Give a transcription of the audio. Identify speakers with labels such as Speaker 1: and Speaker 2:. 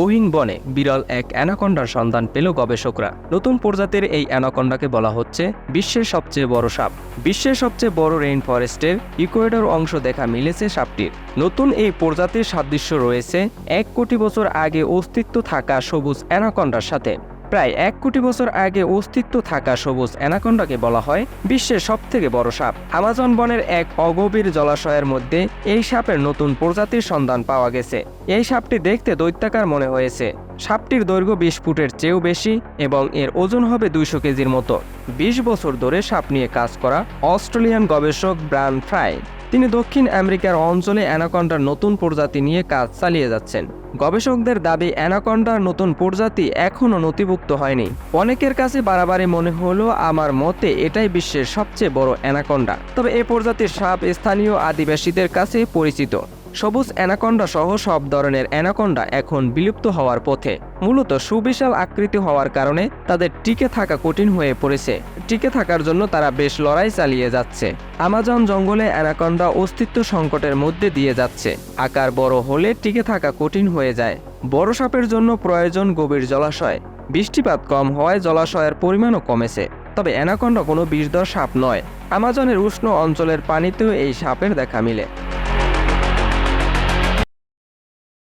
Speaker 1: গহীন বনে বিরল এক অ্যানাকন্ডার সন্ধান পেল গবেষকরা। নতুন প্রজাতির এই অ্যানাকন্ডাকে বলা হচ্ছে বিশ্বের সবচেয়ে বড় সাপ। বিশ্বের সবচেয়ে বড় রেইন ফরেস্টের ইকুয়েডর অংশ দেখা মিলেছে সাপটির। নতুন এই প্রজাতির সাদৃশ্য রয়েছে এক কোটি বছর আগে অস্তিত্ব থাকা সবুজ অ্যানাকন্ডার সাথে। প্রায় এক কোটি বছর আগে অস্তিত্ব থাকা সবুজ অ্যানাকন্ডাকে বলা হয় বিশ্বের সবথেকে বড় সাপ। আমাজন বনের এক অগভীর জলাশয়ের মধ্যে এই সাপের নতুন প্রজাতির সন্ধান পাওয়া গেছে। এই সাপটি দেখতে দৈত্যাকার মনে হয়েছে। সাপটির দৈর্ঘ্য বিশ ফুটের চেয়েও বেশি এবং এর ওজন হবে দুইশো কেজির মতো। বিশ বছর ধরে সাপ নিয়ে কাজ করা অস্ট্রেলিয়ান গবেষক ব্রান ফ্রাই। তিনি দক্ষিণ আমেরিকার অঞ্চলে অ্যানাকন্ডার নতুন প্রজাতি নিয়ে কাজ চালিয়ে যাচ্ছেন। গবেষকদের দাবি, অ্যানাকন্ডার নতুন প্রজাতি এখনও নথিভুক্ত হয়নি। অনেকের কাছে বাড়াবাড়ি মনে হলো আমার মতে এটাই বিশ্বের সবচেয়ে বড় অ্যানাকন্ডা। তবে এ প্রজাতির সাপ স্থানীয় আদিবাসীদের কাছে পরিচিত। সবুজ অ্যানাকন্ডা সহ সব ধরনের অ্যানাকন্ডা এখন বিলুপ্ত হওয়ার পথে। মূলত সুবিশাল আকৃতি হওয়ার কারণে তাদের টিকে থাকা কঠিন হয়ে পড়েছে। টিকে থাকার জন্য তারা বেশ লড়াই চালিয়ে যাচ্ছে। আমাজন জঙ্গলে অ্যানাকন্ডা অস্তিত্ব সংকটের মধ্যে দিয়ে যাচ্ছে। আকার বড় হলে টিকে থাকা কঠিন হয়ে যায়। বড় সাপের জন্য প্রয়োজন গভীর জলাশয়। বৃষ্টিপাত কম হওয়ায় জলাশয়ের পরিমাণও কমেছে। তবে অ্যানাকন্ডা কোনো বিষধর সাপ নয়। আমাজনের উষ্ণ অঞ্চলের পানিতেও এই সাপের দেখা মিলে।